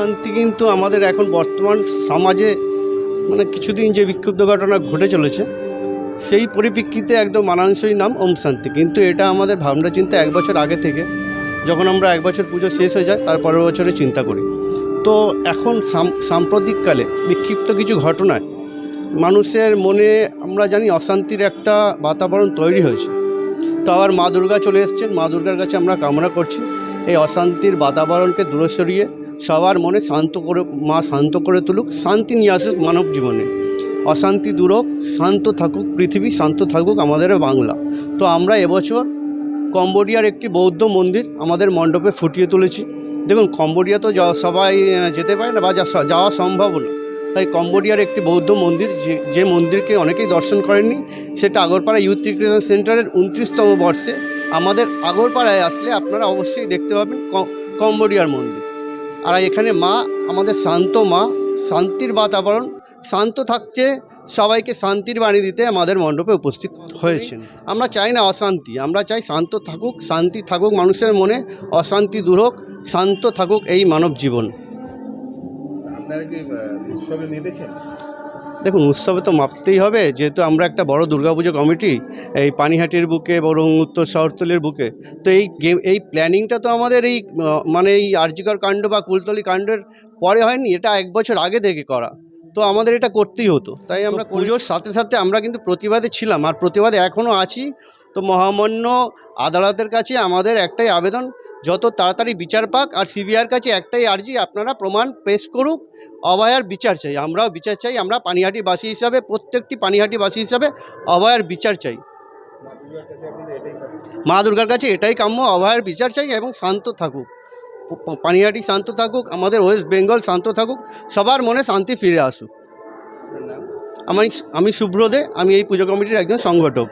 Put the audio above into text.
অশান্তি কিন্তু আমাদের এখন বর্তমান সমাজে মানে কিছুদিন যে বিক্ষুব্ধ ঘটনা ঘটে চলেছে, সেই পরিপ্রেক্ষিতে একদম মানানসই নাম ওম শান্তি। কিন্তু এটা আমাদের ভাবনা চিন্তা এক বছর আগে থেকে, যখন আমরা এক বছর পুজো শেষ হয়ে যায় তার পরের বছরে চিন্তা করি। তো এখন সাম- সাম্প্রতিককালে বিক্ষিপ্ত কিছু ঘটনায় মানুষের মনে আমরা জানি অশান্তির একটা বাতাবরণ তৈরি হয়েছে। তো আবার মা দুর্গা চলে এসছেন, মা দুর্গার কাছে আমরা কামনা করছি, এই অশান্তির বাতাবরণকে দূরে সরিয়ে সবার মনে শান্ত করে, মা শান্ত করে তুলুক, শান্তি নিয়ে আসুক মানব জীবনে। অশান্তি দূর হোক, শান্ত থাকুক, পৃথিবী শান্ত থাকুক, আমাদের বাংলা। তো আমরা এবছর কম্বোডিয়ার একটি বৌদ্ধ মন্দির আমাদের মণ্ডপে ফুটিয়ে তুলেছি। দেখুন, কম্বোডিয়া তো সবাই যেতে পারে না বা যাওয়া সম্ভব না তাই কম্বোডিয়ার একটি বৌদ্ধ মন্দির, যে যে মন্দিরকে অনেকেই দর্শন করেননি, সেটা আগরপাড়া ইউথ রিক্রিয়েশন সেন্টারের উনত্রিশতম বর্ষে আমাদের আগরপাড়ায় আসলে আপনারা অবশ্যই দেখতে পাবেন কম্বোডিয়ার মন্দির। আর এখানে মা আমাদের শান্ত মা শান্তির বাতাবরণ শান্ত থাকতে সবাইকে শান্তির বাণী দিতে আমাদের মণ্ডপে উপস্থিত হয়েছেন। আমরা চাই না অশান্তি আমরা চাই শান্ত থাকুক শান্তি থাকুক মানুষের মনে অশান্তি দূর হোক শান্ত থাকুক এই মানব জীবন। আপনারা কি উৎসবে মেতেছেন দেখুন উৎসবে তো মাপতেই হবে। যেহেতু আমরা একটা বড় দুর্গাপুজো কমিটি এই পানিহাটির বুকে বরং উত্তর শহরতলির বুকে তো এই গেম এই প্ল্যানিংটা তো আমাদের এই মানে এই আর্যিকর কাণ্ড বা কুলতলি কাণ্ডের পরে হয়নি এটা এক বছর আগে থেকে করা। তো আমাদের এটা করতেই হতো। তাই আমরা পুজোর সাথে সাথে আমরা কিন্তু প্রতিবাদে ছিলাম আর প্রতিবাদে এখনও আছি। তো মহামান্য আদালতের কাছে আমাদের একটাই আবেদন, যত তাড়াতাড়ি বিচার পাক আর সিবিআর কাছে একটাই আর্জি, আপনারা প্রমাণ পেশ করুক অভয়ার বিচার চাই, আমরাও বিচার চাই, আমরা পানিহাটিবাসী হিসাবে, প্রত্যেকটি পানিহাটিবাসী হিসাবে অভয়ার বিচার চাই। মা দুর্গার কাছে এটাই কাম্য অভয়ার বিচার চাই এবং শান্ত থাকুক। পানিহাটি শান্ত থাকুক, আমাদের ওয়েস্ট বেঙ্গল শান্ত থাকুক, সবার মনে শান্তি ফিরে আসুক। আমি আমি শুভ্র দে আমি এই পুজো কমিটির একজন সংগঠক।